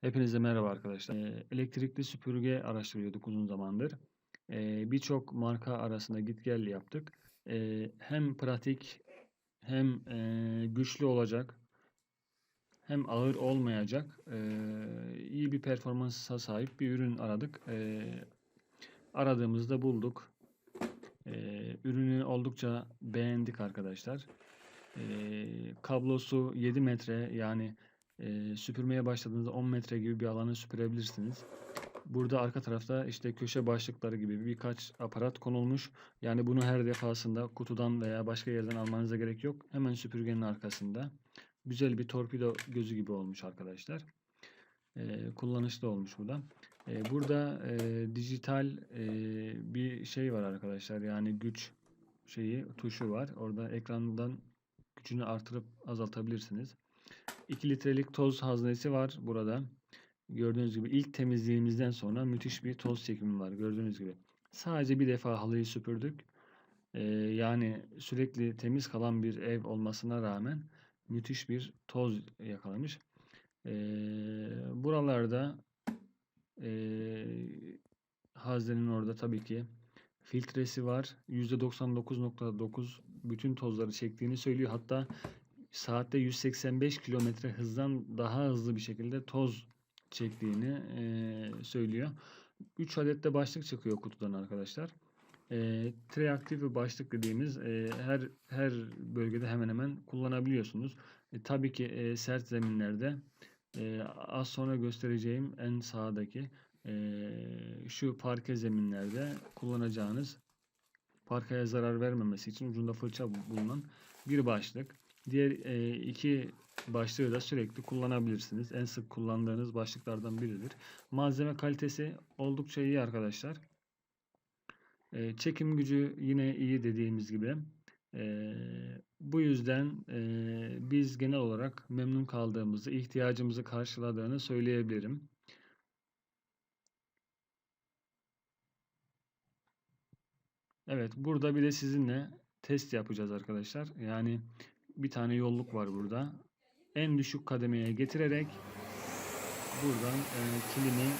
Hepinize merhaba arkadaşlar. Elektrikli süpürge araştırıyorduk uzun zamandır. Birçok marka arasında git gel yaptık. Hem pratik hem güçlü olacak hem ağır olmayacak iyi bir performansa sahip bir ürün aradık. Aradığımızda bulduk. Ürünü oldukça beğendik arkadaşlar. Kablosu 7 metre yani eee, süpürmeye başladığınızda 10 metre gibi bir alanı süpürebilirsiniz. Burada arka tarafta işte köşe başlıkları gibi birkaç aparat konulmuş. Yani bunu her defasında kutudan veya başka yerden almanıza gerek yok. Hemen süpürgenin arkasında. Güzel bir torpido gözü gibi olmuş arkadaşlar. Eee, kullanışlı olmuş bu da. Eee, burada eee, dijital eee, bir şey var arkadaşlar. Yani güç şeyi tuşu var. Orada ekrandan gücünü artırıp azaltabilirsiniz. 2 litrelik toz haznesi var burada. Gördüğünüz gibi ilk temizliğimizden sonra müthiş bir toz çekimi var. Gördüğünüz gibi. Sadece bir defa halıyı süpürdük. Ee, yani sürekli temiz kalan bir ev olmasına rağmen müthiş bir toz yakalamış. Ee, buralarda ee, haznenin orada tabii ki filtresi var. %99.9 bütün tozları çektiğini söylüyor. Hatta saatte 185 kilometre hızdan daha hızlı bir şekilde toz çektiğini eee, söylüyor. 3 adet de başlık çıkıyor kutudan arkadaşlar. Eee triaktif bir başlık dediğimiz eee, her her bölgede hemen hemen kullanabiliyorsunuz. E, tabii ki eee, sert zeminlerde eee, az sonra göstereceğim en sağdaki eee, şu parke zeminlerde kullanacağınız parkaya zarar vermemesi için ucunda fırça bulunan bir başlık. Diğer e, iki başlığı da sürekli kullanabilirsiniz. En sık kullandığınız başlıklardan biridir. Malzeme kalitesi oldukça iyi arkadaşlar. E, çekim gücü yine iyi dediğimiz gibi. E, bu yüzden e, biz genel olarak memnun kaldığımızı, ihtiyacımızı karşıladığını söyleyebilirim. Evet, burada bir de sizinle test yapacağız arkadaşlar. Yani bir tane yolluk var burada. En düşük kademeye getirerek buradan e, kilimi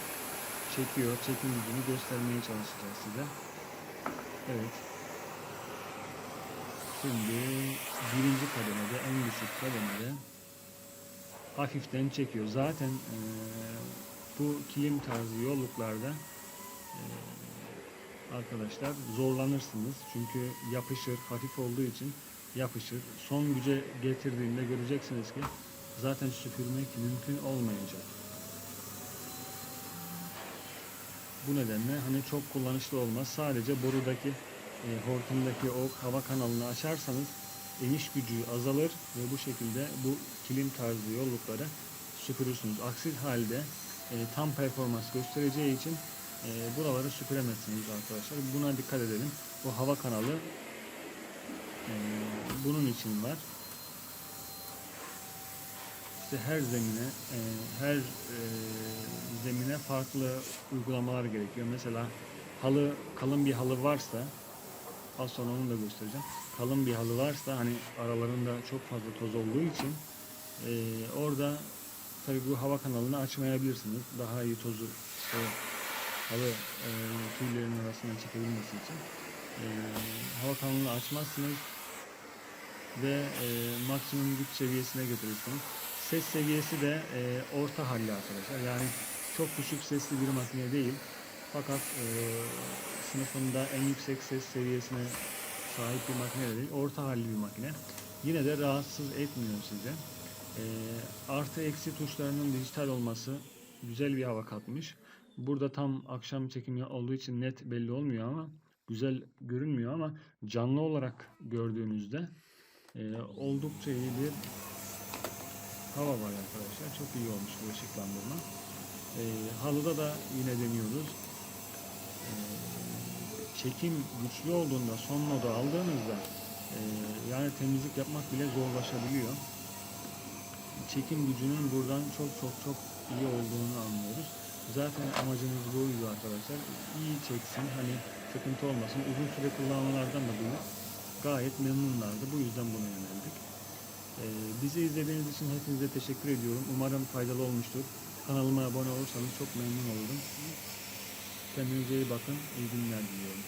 çekiyor. Çekim gücünü göstermeye çalışacağız size. Evet. Şimdi birinci kademede, en düşük kademede hafiften çekiyor. Zaten e, bu kilim tarzı yolluklarda e, arkadaşlar zorlanırsınız. Çünkü yapışır, hafif olduğu için yapışır. Son güce getirdiğinde göreceksiniz ki zaten süpürmek mümkün olmayacak. Bu nedenle hani çok kullanışlı olmaz. Sadece borudaki e, hortumdaki o hava kanalını açarsanız eniş gücü azalır ve bu şekilde bu kilim tarzı yollukları süpürürsünüz. Aksi halde e, tam performans göstereceği için e, buraları süpüremezsiniz arkadaşlar. Buna dikkat edelim. Bu hava kanalı e, bunun için var. İşte her zemine, e, her e, zemine farklı uygulamalar gerekiyor. Mesela halı, kalın bir halı varsa, az sonra onu da göstereceğim. Kalın bir halı varsa, hani aralarında çok fazla toz olduğu için e, orada tabii bu hava kanalını açmayabilirsiniz. Daha iyi tozu işte, halı e, tüylerin arasından çekebilmesi için. Hava kanalını açmazsınız ve e, maksimum güç seviyesine götürürsünüz. Ses seviyesi de e, orta halli arkadaşlar. Yani çok düşük sesli bir makine değil. Fakat e, sınıfında en yüksek ses seviyesine sahip bir makine değil. Orta halli bir makine. Yine de rahatsız etmiyor size. E, artı eksi tuşlarının dijital olması güzel bir hava katmış. Burada tam akşam çekimi olduğu için net belli olmuyor ama güzel görünmüyor ama canlı olarak gördüğünüzde e, oldukça iyi bir hava var arkadaşlar. Çok iyi olmuş bu ışıklandırma. E, halıda da yine deniyoruz. E, çekim güçlü olduğunda son moda aldığınızda e, yani temizlik yapmak bile zorlaşabiliyor. Çekim gücünün buradan çok çok çok iyi olduğunu anlıyoruz. Zaten amacımız buydu arkadaşlar. İyi çeksin, hani sıkıntı olmasın. Uzun süre kullananlardan da bunu gayet memnunlardı. Bu yüzden buna yöneldik. Ee, bizi izlediğiniz için hepinize teşekkür ediyorum. Umarım faydalı olmuştur. Kanalıma abone olursanız çok memnun olurum. Kendinize iyi bakın. İyi günler diliyorum.